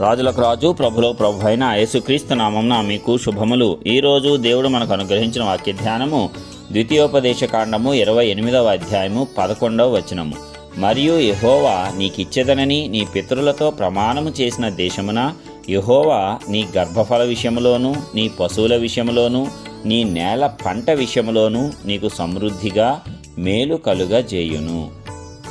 రాజులకు రాజు ప్రభులో ప్రభు అయిన యేసుక్రీస్తు నామంన మీకు శుభములు. ఈరోజు దేవుడు మనకు అనుగ్రహించిన వాక్య ధ్యానము ద్వితీయోపదేశ కాండము ఇరవై ఎనిమిదవ అధ్యాయము పదకొండవ వచనము. మరియు యహోవా నీకిచ్చేదనని నీ పితరులతో ప్రమాణము చేసిన దేశమున యహోవా నీ గర్భఫల విషయములోను నీ పశువుల విషయములోను నీ నేల పంట విషయములోను నీకు సమృద్ధిగా మేలు కలుగ చేయును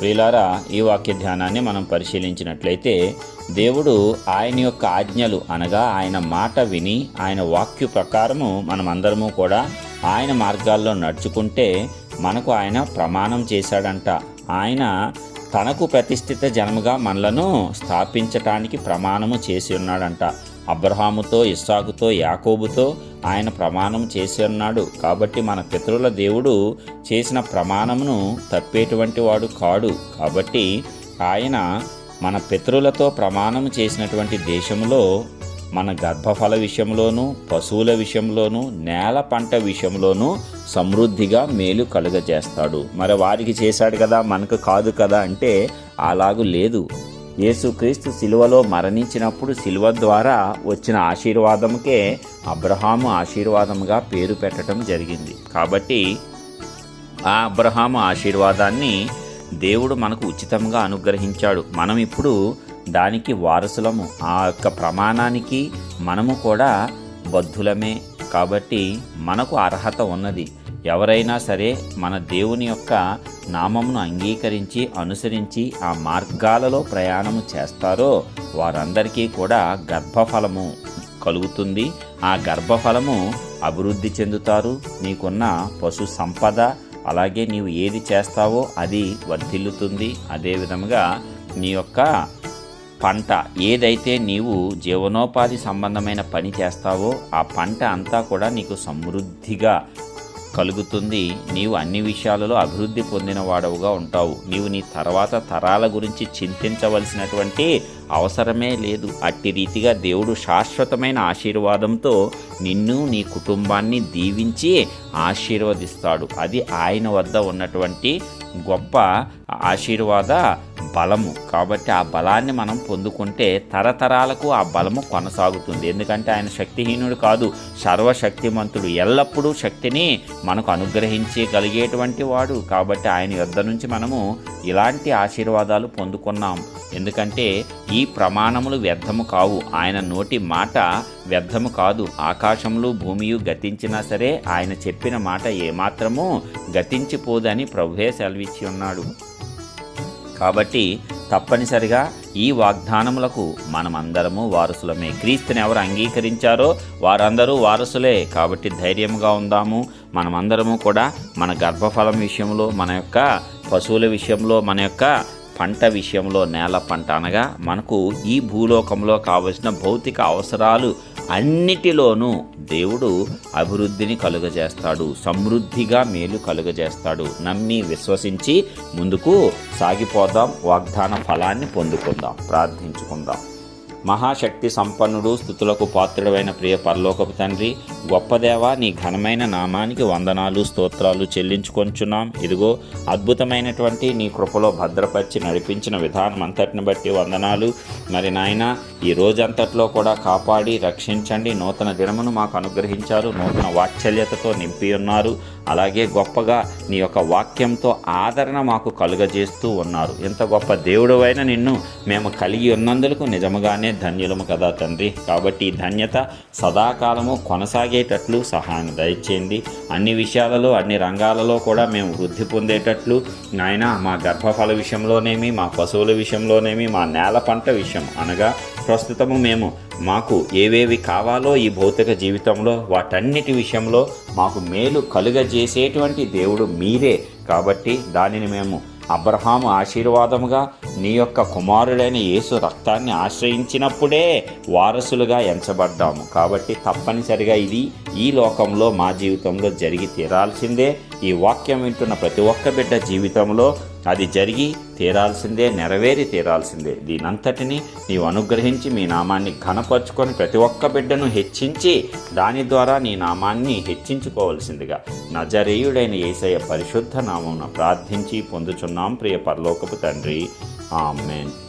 ప్రియులారా ఈ వాక్య ధ్యానాన్ని మనం పరిశీలించినట్లయితే దేవుడు ఆయన యొక్క ఆజ్ఞలు అనగా ఆయన మాట విని ఆయన వాక్యు ప్రకారము మనమందరము కూడా ఆయన మార్గాల్లో నడుచుకుంటే మనకు ఆయన ప్రమాణం చేశాడంట. ఆయన తనకు ప్రతిష్ఠిత జనముగా మనలను స్థాపించటానికి ప్రమాణము చేసి ఉన్నాడంట. అబ్రహాముతో ఇస్సాకుతో యాకోబుతో ఆయన ప్రమాణం చేసి ఉన్నాడు. కాబట్టి మన పితరుల దేవుడు చేసిన ప్రమాణమును తప్పేటువంటి వాడు కాడు. కాబట్టి ఆయన మన పితరులతో ప్రమాణం చేసినటువంటి దేశంలో మన గర్భఫల విషయంలోనూ పశువుల విషయంలోనూ నేల పంట విషయంలోనూ సమృద్ధిగా మేలు కలుగజేస్తాడు. మరి వారికి చేశాడు కదా మనకు కాదు కదా అంటే అలాగూ లేదు. యేసుక్రీస్తు శిలువలో మరణించినప్పుడు శిలువ ద్వారా వచ్చిన ఆశీర్వాదముకే అబ్రహాము ఆశీర్వాదముగా పేరు పెట్టడం జరిగింది. కాబట్టి ఆ అబ్రహాము ఆశీర్వాదాన్ని దేవుడు మనకు ఉచితంగా అనుగ్రహించాడు. మనం ఇప్పుడు దానికి వారసులము. ఆ యొక్క ప్రమాణానికి మనము కూడా బద్ధులమే. కాబట్టి మనకు అర్హత ఉన్నది. ఎవరైనా సరే మన దేవుని యొక్క నామమును అంగీకరించి అనుసరించి ఆ మార్గాలలో ప్రయాణము చేస్తారో వారందరికీ కూడా గర్భఫలము కలుగుతుంది. ఆ గర్భఫలము అభివృద్ధి చెందుతారు. నీకున్న పశు సంపద అలాగే నీవు ఏది చేస్తావో అది వర్ధిల్లుతుంది. అదేవిధముగా నీ యొక్క పంట ఏదైతే నీవు జీవనోపాధి సంబంధమైన పని చేస్తావో ఆ పంట అంతా కూడా నీకు సమృద్ధిగా కలుగుతుంది. నీవు అన్ని విషయాలలో అభివృద్ధి పొందిన వాడవుగా ఉంటావు. నీవు నీ తర్వాత తరాల గురించి చింతించవలసినటువంటి అవసరమే లేదు. అట్టి రీతిగా దేవుడు శాశ్వతమైన ఆశీర్వాదంతో నిన్ను నీ కుటుంబాన్ని దీవించి ఆశీర్వదిస్తాడు. అది ఆయన వద్ద ఉన్నటువంటి గొప్ప ఆశీర్వాద బలము. కాబట్టి ఆ బలాన్ని మనం పొందుకుంటే తరతరాలకు ఆ బలము కొనసాగుతుంది. ఎందుకంటే ఆయన శక్తిహీనుడు కాదు సర్వశక్తిమంతుడు. ఎల్లప్పుడూ శక్తిని మనకు అనుగ్రహించగలిగేటువంటి వాడు. కాబట్టి ఆయన యొద్ద నుంచి మనము ఇలాంటి ఆశీర్వాదాలు పొందుకున్నాం. ఎందుకంటే ఈ ప్రమాణములు వ్యర్థము కావు. ఆయన నోటి మాట వ్యర్థము కాదు. ఆకాశములు భూమియు గతించినా సరే ఆయన చెప్పిన మాట ఏమాత్రము గతించిపోదని ప్రభువే సెలవిచ్చి ఉన్నాడు. కాబట్టి తప్పనిసరిగా ఈ వాగ్దానములకు మనమందరము వారసులమే. క్రీస్తుని ఎవరు అంగీకరించారో వారందరూ వారసులే. కాబట్టి ధైర్యంగా ఉందాము. మనమందరము కూడా మన గర్భఫలం విషయంలో మన యొక్క పశువుల విషయంలో మన యొక్క పంట విషయంలో నేల పంట అనగా మనకు ఈ భూలోకంలో కావలసిన భౌతిక అవసరాలు అన్నిటిలోనూ దేవుడు అభివృద్ధిని కలుగజేస్తాడు సమృద్ధిగా మేలు కలుగజేస్తాడు. నమ్మి విశ్వసించి ముందుకు సాగిపోదాం వాగ్దాన ఫలాన్ని పొందుకుందాం. ప్రార్థించుకుందాం. మహాశక్తి సంపన్నుడు స్థుతులకు పాత్రుడైన ప్రియ పరలోకపు తండ్రి గొప్పదేవా నీ ఘనమైన నామానికి వందనాలు స్తోత్రాలు చెల్లించుకొంచున్నాం. ఇదిగో అద్భుతమైనటువంటి నీ కృపలో భద్రపరిచి నడిపించిన విధానం అంతటిని బట్టి వందనాలు. మరి నాయన ఈ రోజంతట్లో కూడా కాపాడి రక్షించండి. నూతన దినమును మాకు అనుగ్రహించారు. నూతన వాత్సల్యతతో నింపి ఉన్నారు అలాగే గొప్పగా నీ యొక్క వాక్యంతో ఆదరణ మాకు కలుగజేస్తూ ఉన్నారు. ఎంత గొప్ప దేవుడువైన నిన్ను మేము కలిగి ఉన్నందుకు నిజముగానే ధన్యులము కదా తండ్రి. కాబట్టి ఈ ధన్యత సదాకాలము కొనసాగేటట్లు సహాయం దయచేయండి. అన్ని విషయాలలో అన్ని రంగాలలో కూడా మేము వృద్ధి పొందేటట్లు నాయన మా గర్భఫల విషయంలోనేమి మా పశువుల విషయంలోనేమి మా నేల పంట విషయం అనగా ప్రస్తుతము మేము మాకు ఏవేవి కావాలో ఈ భౌతిక జీవితంలో వాటన్నిటి విషయంలో మాకు మేలు కలుగజేసేటువంటి దేవుడు మీరే. కాబట్టి దానిని మేము అబ్రహాము ఆశీర్వాదముగా నీ యొక్క కుమారుడైన యేసు రక్తాన్ని ఆశ్రయించినప్పుడే వారసులుగా ఎంచబడ్డాము. కాబట్టి తప్పనిసరిగా ఇది ఈ లోకంలో మా జీవితంలో జరిగి తీరాల్సిందే. ఈ వాక్యం వింటున్న ప్రతి ఒక్క బిడ్డ జీవితంలో అది జరిగి తీరాల్సిందే నెరవేరి తీరాల్సిందే. దీనంతటిని నీవు అనుగ్రహించి మీ నామాన్ని ఘనపరుచుకొని ప్రతి ఒక్క బిడ్డను హెచ్చించి దాని ద్వారా నీ నామాన్ని హెచ్చించుకోవలసిందిగా నజరేయుడైన ఏసయ్య పరిశుద్ధ నామమున ప్రార్థించి పొందుచున్నాం ప్రియ పరలోకపు తండ్రి. ఆమెన్.